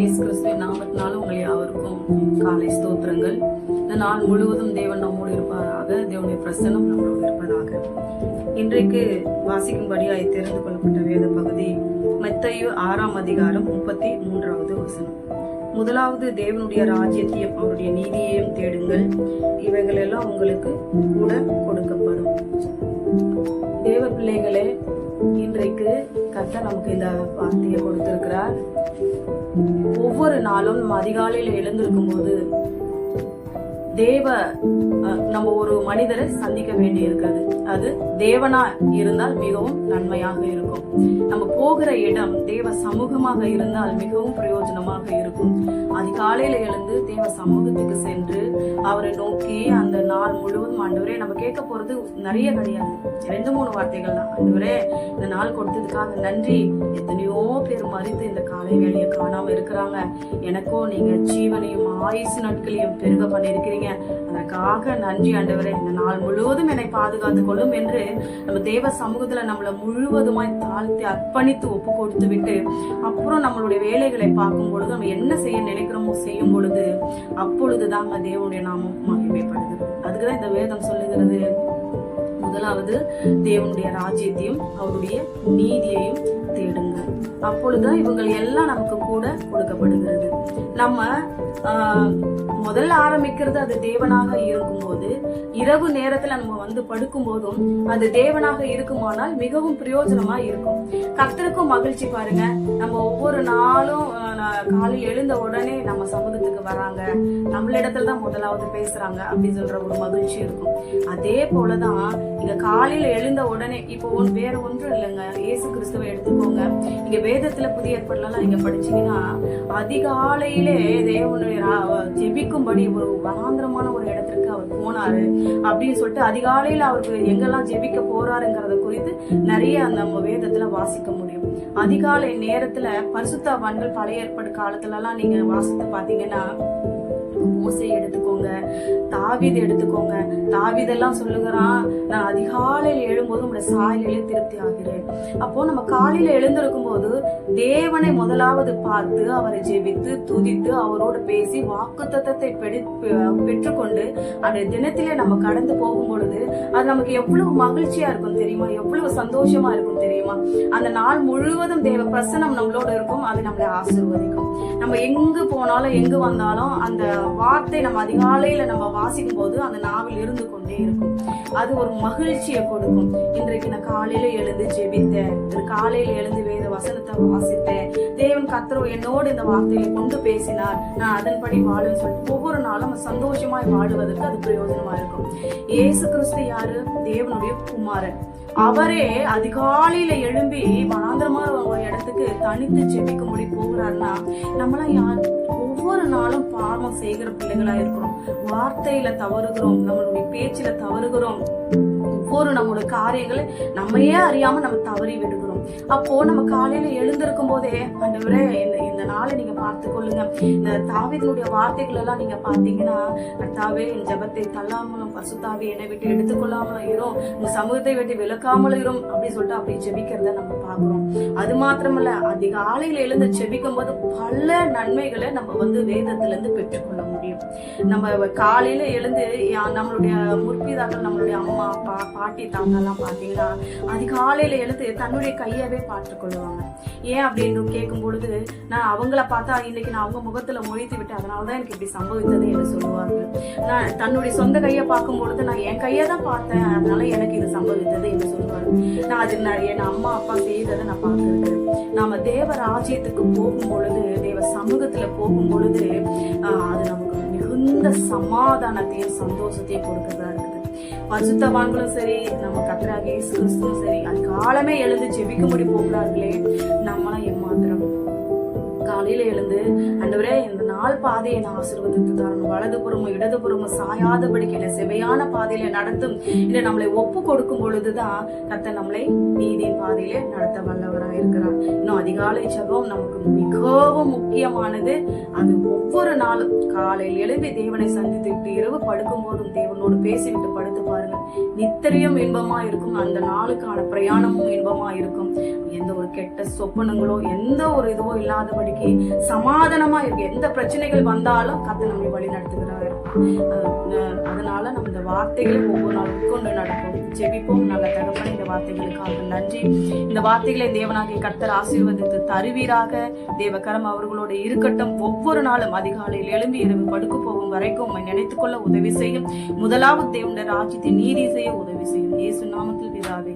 இயேசு கிறிஸ்துவின் நாமத்தினாலும் உங்களை யாவருக்கும் காலை ஸ்தோத்திரங்கள். இந்த நாள் முழுவதும் தேவன் நம்மோடு இருப்பதாக தேவனுடைய பிரசன்னம் நம்மளோடு இருப்பதாக. இன்றைக்கு வாசிக்கும்படியாய் தெரிந்து கொள்ளப்பட்ட வேத பகுதி மெத்தையு ஆறாம் அதிகாரம் முப்பத்தி மூன்றாவது வசனம். முதலாவது தேவனுடைய ராஜ்யத்தையும் அவருடைய நீதியையும் தேடுங்கள். இவைகள் எல்லாம் உங்களுக்கு கூட கொடுக்கப்படும். தேவ பிள்ளைகளே கத்த நமக்கு இந்த வார்த்தையை கொடுத்திருக்கிறார். ஒவ்வொரு நாளும் நம்ம அதிகாலையில எழுந்திருக்கும் போது தேவ நம்ம ஒரு மனிதரை சந்திக்க வேண்டி இருக்கிறது அது தேவனா இருந்தால் மிகவும் நன்மையாக இருக்கும். நம்ம போகிற இடம் தேவ சமூகமாக இருந்தால் மிகவும் பிரயோஜனமாக இருக்கும். காலையில் எழுந்து தேவ சமூகத்துக்கு சென்று அவரை நோக்கி அந்த நாள் முழுவதும் ஆண்டவரே நம்ம கேட்க போறது நிறைய கிடையாது ரெண்டு மூணு வார்த்தைகள் தான். ஆண்டவரே இந்த நாள் கொடுத்ததுக்காக நன்றி. எத்தனையோ பேர் மறித்து இந்த காலை வேலையை காணாம இருக்கிறாங்க. எனக்கோ நீங்க ஜீவனையும் ஆயுசு நாட்களையும் பெருக பண்ணியிருக்கிறீங்க. அதற்காக நன்றி ஆண்டவரே. இந்த நாள் முழுவதும் என்னை பாதுகாத்து கொள்ளும் என்று நம்ம தேவ சமூகத்துல நம்மளை முழுவதுமாய் தாழ்த்தி அர்ப்பணித்து ஒப்பு கொடுத்து விட்டு அப்புறம் நம்மளுடைய வேலைகளை பார்க்கும் பொழுது நம்ம என்ன செய்ய நினைக்கிறோமோ செய்யும் பொழுது அப்பொழுதுதாங்க தேவனுடைய நாமம் மகிமைப்படுது அதுக்குதான் இந்த வேதம் சொல்லுகிறது. முதலாவது தேவனுடைய ராஜ்யத்தையும் அவருடைய நீதியையும் தேடுங்க. அப்பொழுது இவங்கள் எல்லாம் நமக்கு கூட கொடுக்கப்படுகிறது. நம்ம ஆஹ், முதல்ல ஆரம்பிக்கிறது அது தேவனாக இருக்கும்போது இரவு நேரத்துல நம்ம வந்து படுக்கும் போதும் அது தேவனாக இருக்குமானால் மிகவும் பிரயோஜனமா இருக்கும். கத்தருக்கும் மகிழ்ச்சி பாருங்க. நம்ம ஒவ்வொரு நாளும் காலையில் எழுந்த உடனே நம்ம சமூகத்துக்கு வராங்க. நம்மளிடத்துல தான் முதலாவது பேசுறாங்க. அப்படின்னு சொல்ற ஒரு மகிழ்ச்சி இருக்கும். அதே போலதான் இங்க காலையில எழுந்த உடனே இப்போ ஒன்று வேற ஒன்றும் இல்லைங்க. இயேசு கிறிஸ்துவை எடுத்துக்கோங்க. இங்க வேதத்துல புதிய ஏற்பாடுலாம் நீங்க படிச்சீங்கன்னா அதிகாலையிலே தேவனுடைய ஜெபிக்கும்படி ஒரு வனாந்திரமான ஒரு இடத்திற்கு அவர் போனாரு. அப்படின்னு சொல்லிட்டு அதிகாலையில அவருக்கு எங்கெல்லாம் ஜெபிக்க போறாருங்கிறத குறித்து நிறைய நம்ம வேதத்துல வாசிக்க முடியும். அதிகாலை நேரத்துல பரிசுத்தவான்கள் பழைய ஏற்பாடு காலத்துல எல்லாம் நீங்க வாசித்து பாத்தீங்கன்னா மோசை எடுத்துக்கோங்க தாவீது எடுத்துக்கோங்க. தாவிதெல்லாம் சொல்லுகிறான் நான் அதிகாலையில் எழும்போது உங்களுடைய சாயலிலே திருப்தி ஆகிறேன். அப்போ நம்ம காலையில எழுந்திருக்கும் போது தேவனை முதலாவது பார்த்து அவரை ஜெபித்து துதித்து அவரோடு பேசி வாக்குத்தத்தத்தை பெற்றுக்கொண்டு அந்த தினத்திலே நம்ம கடந்து போகும் பொழுது அது நமக்கு எவ்வளவு மகிழ்ச்சியா இருக்கும் தெரியுமா? எவ்வளவு சந்தோஷமா இருக்கும் தெரியுமா? அந்த நாள் முழுவதும் தேவ பிரசனம் நம்மளோட இருக்கும் அது நம்மளை ஆசீர்வதிக்கும். நம்ம எங்கு போனாலும் எங்கு வந்தாலும் அந்த வார்த்தை நம்ம அதிகாலையில நம்ம வாசிக்கும் போது அந்த நாவில் இருந்து கொண்டே இருக்கும். அது ஒரு மகிழ்ச்சியை கொடுக்கும். இன்றைக்கு நான் காலையில எழுந்து ஜெபித்தேன். காலையில எழுந்து வேத வசனத்தை வாசித்தேன். தேவன் கத்தரோ என்னோடு இந்த வார்த்தையை கொண்டு பேசினார். நான் அதன்படி வாழுன்னு சொல்லிட்டு ஒவ்வொரு நாளும் நம்ம சந்தோஷமாய் வாழுவதற்கு அது பிரயோஜனமா இருக்கும். இயேசு கிறிஸ்து யாரு? தேவனுடைய குமாரன். அவரே அதிகாலையில எழும்பி வனாந்திரமான ஒரு இடத்துக்கு தனித்து ஜெபிக்கும்படி போகிறாருன்னா நம்மளாம் யார்? ஒவ்வொரு நாளும் பாவம் செய்கிற பிள்ளைகளா இருக்கிறோம். வார்த்தையில தவறுகிறோம் நம்மளுடைய பேச்சுல தவறுகிறோம். ஒவ்வொரு நம்மளோட காரியங்களை நம்மையே அறியாம நம்ம தவறி விடுகிறோம். அப்போ நம்ம காலையில எழுந்திருக்கும் போதே ஆண்டவரே இந்த இந்த நாளை நீங்க பார்த்து கொள்ளுங்க. இந்த தாவிதனுடைய வார்த்தைகள் எல்லாம் நீங்க பாத்தீங்கன்னா கர்த்தாவே என் ஜெபத்தை தள்ளாமலும் பசுத்தாவே என்னை விட்டு எடுத்துக்கொள்ளாமலும் இரும். உங்க சமூகத்தை விட்டு விளக்காமலும் இரும். அப்படின்னு சொல்லிட்டு அப்படி ஜெபிக்கிறத நம்ம பாக்குறோம் அது மாத்திரமல்ல அதிகாலையில எழுந்து செபிக்கும் போது பல நன்மைகளை நம்ம வந்து வேதத்துல இருந்து பெற்றுக்கொள்ள முடியும். நம்ம காலையில எழுந்து நம்மளுடைய முற்பிதாக்கள் நம்மளுடைய அம்மா அப்பா பாட்டி தாத்தா பாத்தீங்கன்னா அதிகாலையில எழுந்து தன்னுடைய கையவே பார்த்துக்கொள்வாங்க ஏன் அப்படின்னு கேட்கும் பொழுது நான் அவங்கள பார்த்தா இன்னைக்கு நான் அவங்க முகத்துல மொழித்து விட்டு அதனாலதான் எனக்கு இப்படி சம்பவித்தது என்று சொல்லுவார்கள். நான் தன்னுடைய சொந்த கையை பார்க்கும் பொழுது நான் என் கையை தான் பார்த்தேன். அதனால எனக்கு இது சம்பவித்தது என்று சொல்லுவாங்க நான் அது நான் என் அம்மா அப்பா செய்ததை நான் இருக்கு. நாம தேவ ராஜ்யத்துக்கு போகும் பொழுது தேவ சமூகத்துல போகும் பொழுது அது நமக்கு மிகுந்த சமாதானத்தையும் சந்தோஷத்தையும் கொடுக்கறதா இருக்குது. பரிசுத்தவான்களும் சரி நம்ம கத்தராக இயேசு கிறிஸ்துவும் சரி அது காலமே எழுந்து ஜெபிக்கும்படி போகிறார்களே நம்மளாம் ஏமாத்திரம் காலையில எழுந்து அண்டவரே இந்த நாள் பாதையை நான் ஆசீர்வதித்து தரணும். வலதுபுறமும் இடதுபுறமும் சாயாதபடிக்கு என்னை செவையான பாதையில நடத்தும். இதை நம்மளை ஒப்பு கொடுக்கும் பொழுதுதான் கத்த நம்மளை நீதியின் பாதையில நடத்த வல்லவராக இருக்கிறார். இன்னும் அதிகாலை ஜெபம் நமக்கு மிகவும் முக்கியமானது. அது ஒவ்வொரு நாளும் காலையில் எழும்பி தேவனை சந்தித்துட்டு இரவு படுக்கும் போதும் தேவனோடு பேசிவிட்டு படுத்து பாருங்க நித்திரையும் இன்பமா இருக்கும் அந்த நாளுக்கான பிரயாணமும் இன்பமா இருக்கும் எந்த ஒரு கெட்ட சொப்பனங்களோ எந்த ஒரு இதுவோ இல்லாதபடிக்கு சமாதானமா இருக்கு எந்த பிரச்சனைகள் வந்தாலும் கத்த நம்மை வழி நடத்துகிறாரு. அதனால நம்ம இந்த வார்த்தைகளை ஒவ்வொரு நாள் உட்கொண்டு நடப்போம். ஜெபிப்போம். நல்ல தகவல் இந்த வார்த்தைகளுக்காக நன்றி. இந்த வார்த்தைகளை தேவனாகிய கர்த்தர் ஆசீர்வதித்து தருவீராக. தேவகரம் அவர்களோட இருக்கட்டும். ஒவ்வொரு நாளும் அதிகாலையில் எழும்பி இரவு படுக்க போகும் வரைக்கும் உம்மை நினைத்துக் கொள்ள உதவி செய்யும். முதலாவது தேவனுடைய ராஜ்யத்தின் நீதி செய்ய உதவி செய்யும். இயேசு நாமத்தில் பிதாவே